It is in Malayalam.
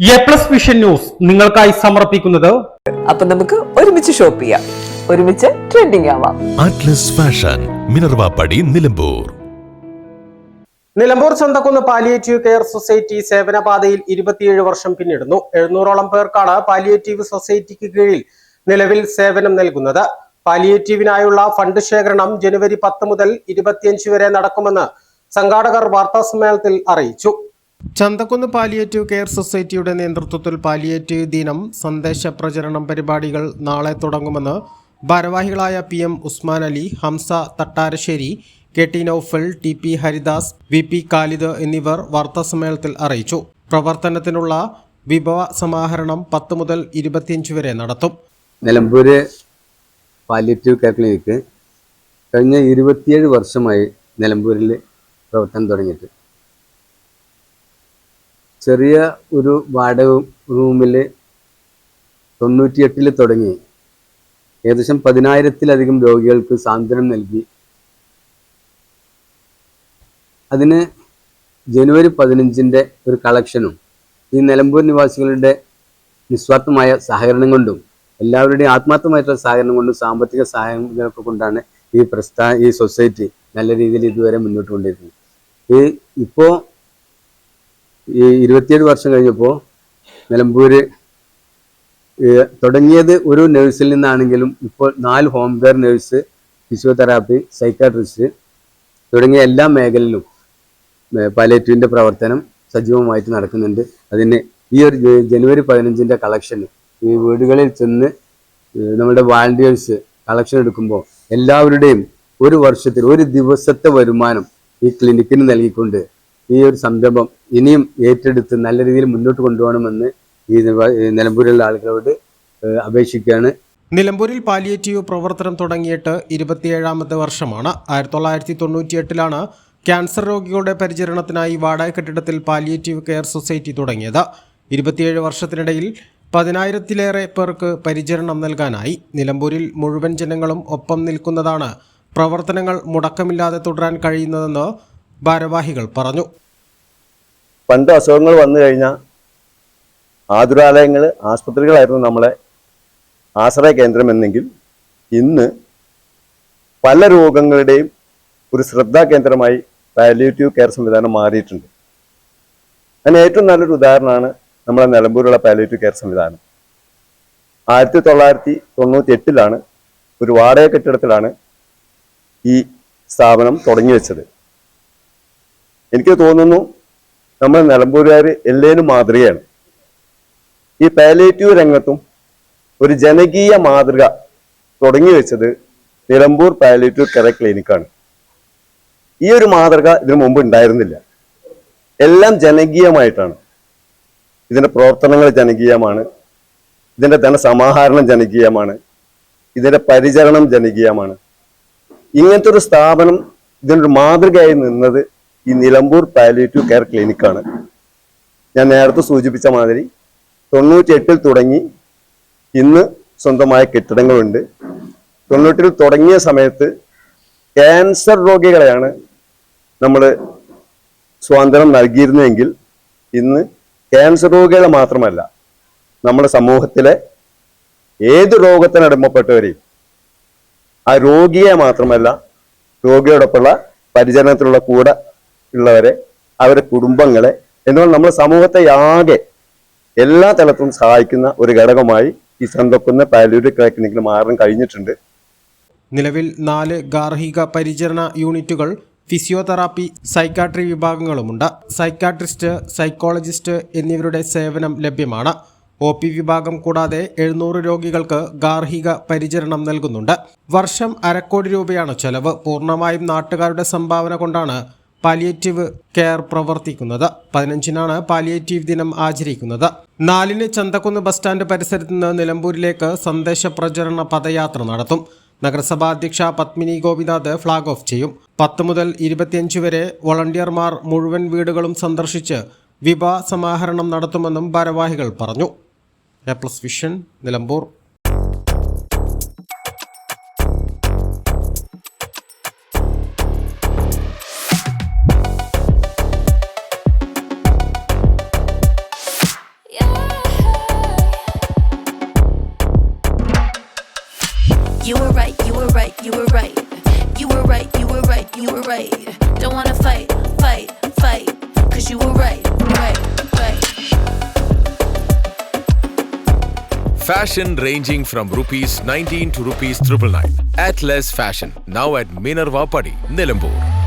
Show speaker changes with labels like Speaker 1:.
Speaker 1: എ പ്ലസ് വിഷൻ ന്യൂസ് നിങ്ങൾക്കായി സമർപ്പിക്കുന്നത്
Speaker 2: അപ്പൊ നമുക്ക് ഒരുമിച്ച് ഷോപ്പ് ചെയ്യാം. ഒരുമിച്ച് ട്രെൻഡിങ് ആവാം.
Speaker 3: അറ്റ്ലസ് ഫാഷൻ മിനർവ പടി Nilambur
Speaker 1: Nilambur Chanthakkunnu palliative care society സേവനപാതയിൽ ഇരുപത്തിയേഴ് വർഷം പിന്നിടുന്നു. എഴുന്നൂറോളം പേർക്കാണ് പാലിയേറ്റീവ് സൊസൈറ്റിക്ക് കീഴിൽ നിലവിൽ സേവനം നൽകുന്നത്. പാലിയേറ്റീവിനായുള്ള ഫണ്ട് ശേഖരണം ജനുവരി പത്ത് മുതൽ ഇരുപത്തിയഞ്ച് വരെ നടക്കുമെന്ന് സംഘാടകർ വാർത്താസമ്മേളനത്തിൽ അറിയിച്ചു. ചന്തക്കുന്ന് പാലിയേറ്റീവ് കെയർ സൊസൈറ്റിയുടെ നേതൃത്വത്തിൽ പാലിയേറ്റീവ് ദിനം സന്ദേശ പ്രചരണം പരിപാടികൾ നാളെ തുടങ്ങുമെന്ന് ഭാരവാഹികളായ P M Usman Ali Hamsa Thattarassery K T Naufal T P Haridas V P Khalid എന്നിവർ വാർത്താസമ്മേളനത്തിൽ അറിയിച്ചു. പ്രവർത്തനത്തിനുള്ള വിഭവ സമാഹരണം പത്ത് മുതൽ ഇരുപത്തിയഞ്ച് വരെ നടത്തും.
Speaker 4: നിലമ്പൂര് പാലിയേറ്റീവ് കെയർ ക്ലിനിക്ക് കഴിഞ്ഞ ഇരുപത്തിയേഴ് വർഷമായി നിലമ്പൂരിൽ പ്രവർത്തനം തുടങ്ങിയിട്ട്. ചെറിയ ഒരു വാടക റൂമിൽ തൊണ്ണൂറ്റിയെട്ടിൽ തുടങ്ങി. ഏകദേശം പതിനായിരത്തിലധികം രോഗികൾക്ക് സാന്ത്വനം നൽകി. അതിന് ജനുവരി പതിനഞ്ചിന്റെ ഒരു കളക്ഷനും ഈ നിലമ്പൂർ നിവാസികളുടെ നിസ്വാർത്ഥമായ സഹകരണം കൊണ്ടും എല്ലാവരുടെയും ആത്മാർത്ഥമായിട്ടുള്ള സഹകരണം കൊണ്ടും സാമ്പത്തിക സഹായങ്ങളൊക്കെ കൊണ്ടാണ് ഈ പ്രസ്ഥാന ഈ സൊസൈറ്റി നല്ല രീതിയിൽ ഇതുവരെ മുന്നോട്ട് കൊണ്ടിരുന്നത് ഈ ഇപ്പോൾ ഈ ഇരുപത്തിയേഴ് വർഷം കഴിഞ്ഞപ്പോൾ നിലമ്പൂര് തുടങ്ങിയത് ഒരു നഴ്സിൽ നിന്നാണെങ്കിലും ഇപ്പോൾ നാല് home care nurse physiotherapy psychiatrist തുടങ്ങിയ എല്ലാ മേഖലയിലും പാലേറ്റീവിന്റെ പ്രവർത്തനം സജീവമായിട്ട് നടക്കുന്നുണ്ട്. അതിന് ഈ ഒരു ജനുവരി പതിനഞ്ചിന്റെ കളക്ഷൻ ഈ വീടുകളിൽ ചെന്ന് നമ്മുടെ വാളണ്ടിയേഴ്സ് കളക്ഷൻ എടുക്കുമ്പോൾ എല്ലാവരുടെയും ഒരു വർഷത്തിൽ ഒരു ദിവസത്തെ വരുമാനം ഈ ക്ലിനിക്കിന് നൽകിക്കൊണ്ട് ഈ ഒരു സംരംഭം ഇനിയും ഏറ്റെടുത്ത് നല്ല രീതിയിൽ മുന്നോട്ട് കൊണ്ടുപോകണമെന്ന് ഈ നിലമ്പൂരിലുള്ള ആളുകളോട് അപേക്ഷിക്കുകയാണ്.
Speaker 1: നിലമ്പൂരിൽ പാലിയേറ്റീവ് പ്രവർത്തനം തുടങ്ങിയിട്ട് ഇരുപത്തിയേഴാമത്തെ വർഷമാണ്. ആയിരത്തി തൊള്ളായിരത്തി തൊണ്ണൂറ്റിയെട്ടിലാണ് ക്യാൻസർ രോഗികളുടെ പരിചരണത്തിനായി വാടക കെട്ടിടത്തിൽ പാലിയേറ്റീവ് കെയർ സൊസൈറ്റി തുടങ്ങിയത്. ഇരുപത്തിയേഴ് വർഷത്തിനിടയിൽ പതിനായിരത്തിലേറെ പേർക്ക് പരിചരണം നൽകാനായി. നിലമ്പൂരിൽ മുഴുവൻ ജനങ്ങളും ഒപ്പം നിൽക്കുന്നതാണ് പ്രവർത്തനങ്ങൾ മുടക്കമില്ലാതെ തുടരാൻ കഴിയുന്നതെന്ന് ഭാരവാഹികൾ പറഞ്ഞു.
Speaker 5: പണ്ട് അസുഖങ്ങൾ വന്നു കഴിഞ്ഞാൽ ആതുരാലയങ്ങൾ ആസ്പത്രികളായിരുന്നു നമ്മളെ ആശ്രയ കേന്ദ്രം എന്നെങ്കിൽ. ഇന്ന് പല രോഗങ്ങളുടെയും ഒരു ശ്രദ്ധാ കേന്ദ്രമായി പാലിയേറ്റീവ് കെയർ സംവിധാനം മാറിയിട്ടുണ്ട്. അതിന് ഏറ്റവും നല്ലൊരു ഉദാഹരണമാണ് നമ്മുടെ നിലമ്പൂരുള്ള പാലിയേറ്റീവ് കെയർ സംവിധാനം. ആയിരത്തി തൊള്ളായിരത്തി തൊണ്ണൂറ്റി എട്ടിലാണ് ഒരു വാടക കെട്ടിടത്തിലാണ് ഈ സ്ഥാപനം തുടങ്ങി വെച്ചത്. എനിക്ക് തോന്നുന്നു നമ്മൾ നിലമ്പൂരുകാർ എല്ലേനും മാതൃകയാണ്. ഈ പാലേറ്റീവ് രംഗത്തും ഒരു ജനകീയ മാതൃക തുടങ്ങി വെച്ചത് നിലമ്പൂർ പാലേറ്റീവ് കെയർ ക്ലിനിക്കാണ് ഈ ഒരു മാതൃക ഇതിനു മുമ്പ് ഉണ്ടായിരുന്നില്ല. എല്ലാം ജനകീയമായിട്ടാണ്. ഇതിന്റെ പ്രവർത്തനങ്ങൾ ജനകീയമാണ്. ഇതിന്റെ ധനസമാഹരണം ജനകീയമാണ്. ഇതിന്റെ പരിചരണം ജനകീയമാണ്. ഇങ്ങനത്തെ ഒരു സ്ഥാപനം ഇതിനൊരു മാതൃകയായി നിന്നത് ഈ നിലമ്പൂർ പാലിയേറ്റീവ് കെയർ ക്ലിനിക്കാണ് ഞാൻ നേരത്തെ സൂചിപ്പിച്ച മാതിരി തൊണ്ണൂറ്റിയെട്ടിൽ തുടങ്ങി ഇന്ന് സ്വന്തമായ കെട്ടിടങ്ങളുണ്ട്. തൊണ്ണൂറ്റിൽ തുടങ്ങിയ സമയത്ത് ക്യാൻസർ രോഗികളെയാണ് നമ്മൾ സ്വാതന്ത്ര്യം നൽകിയിരുന്നെങ്കിൽ ഇന്ന് ക്യാൻസർ രോഗികളെ മാത്രമല്ല നമ്മുടെ സമൂഹത്തിലെ ഏത് രോഗത്തിനടിമപ്പെട്ടവരെയും ആ രോഗിയെ മാത്രമല്ല രോഗിയോടൊപ്പമുള്ള പരിചരണത്തിലുള്ള കൂടെ ഉള്ളവരെ അവരുടെ കുടുംബങ്ങളെ എന്നാൽ നമ്മുടെ സമൂഹത്തെ ആകെ എല്ലാ തലത്തിലും സഹായിക്കുന്ന ഒരു ഘടകമായി ഈ ചന്തക്കുന്ന പാലൂരി ക്ലിനിക്കിൽ മാറാൻ കഴിഞ്ഞിട്ടുണ്ട്.
Speaker 1: നിലവിൽ നാല് ഗാർഹിക പരിചരണ യൂണിറ്റുകൾ ഫിസിയോതെറാപ്പി സൈക്കാട്രി വിഭാഗങ്ങളുമുണ്ട്. സൈക്കാട്രിസ്റ്റ് സൈക്കോളജിസ്റ്റ് എന്നിവരുടെ സേവനം ലഭ്യമാണ്. ഒ പി വിഭാഗം കൂടാതെ എഴുന്നൂറ് രോഗികൾക്ക് ഗാർഹിക പരിചരണം നൽകുന്നുണ്ട്. വർഷം അരക്കോടി രൂപയാണ് ചെലവ്. പൂർണമായും നാട്ടുകാരുടെ സംഭാവന കൊണ്ടാണ് പാലിയേറ്റീവ് കെയർ പ്രവർത്തിക്കുന്നത്. പതിനഞ്ചിനാണ് പാലിയേറ്റീവ് ദിനം ആചരിക്കുന്നത്. നാലിന് ചന്തക്കുന്ന് ബസ് സ്റ്റാൻഡ് പരിസരത്ത് നിന്ന് നിലമ്പൂരിലേക്ക് സന്ദേശ പ്രചരണ പദയാത്ര നടത്തും. നഗരസഭാ അധ്യക്ഷ പത്മിനി ഗോപിനാഥ് ഫ്ളാഗ് ഓഫ് ചെയ്യും. പത്ത് മുതൽ ഇരുപത്തിയഞ്ച് വരെ വോളണ്ടിയർമാർ മുഴുവൻ വീടുകളും സന്ദർശിച്ച് വിഭ സമാഹരണം നടത്തുമെന്നും ഭാരവാഹികൾ പറഞ്ഞു. A plus vision Nilambur.
Speaker 6: You were right, you were right, you were right. You were right, you were right, you were right. Don't wanna fight, fight, fight. Cause you were right, right, right.
Speaker 3: Fashion ranging from rupees 19 to rupees 999. Atlas Fashion, now at Minerva Padi, Nilambur.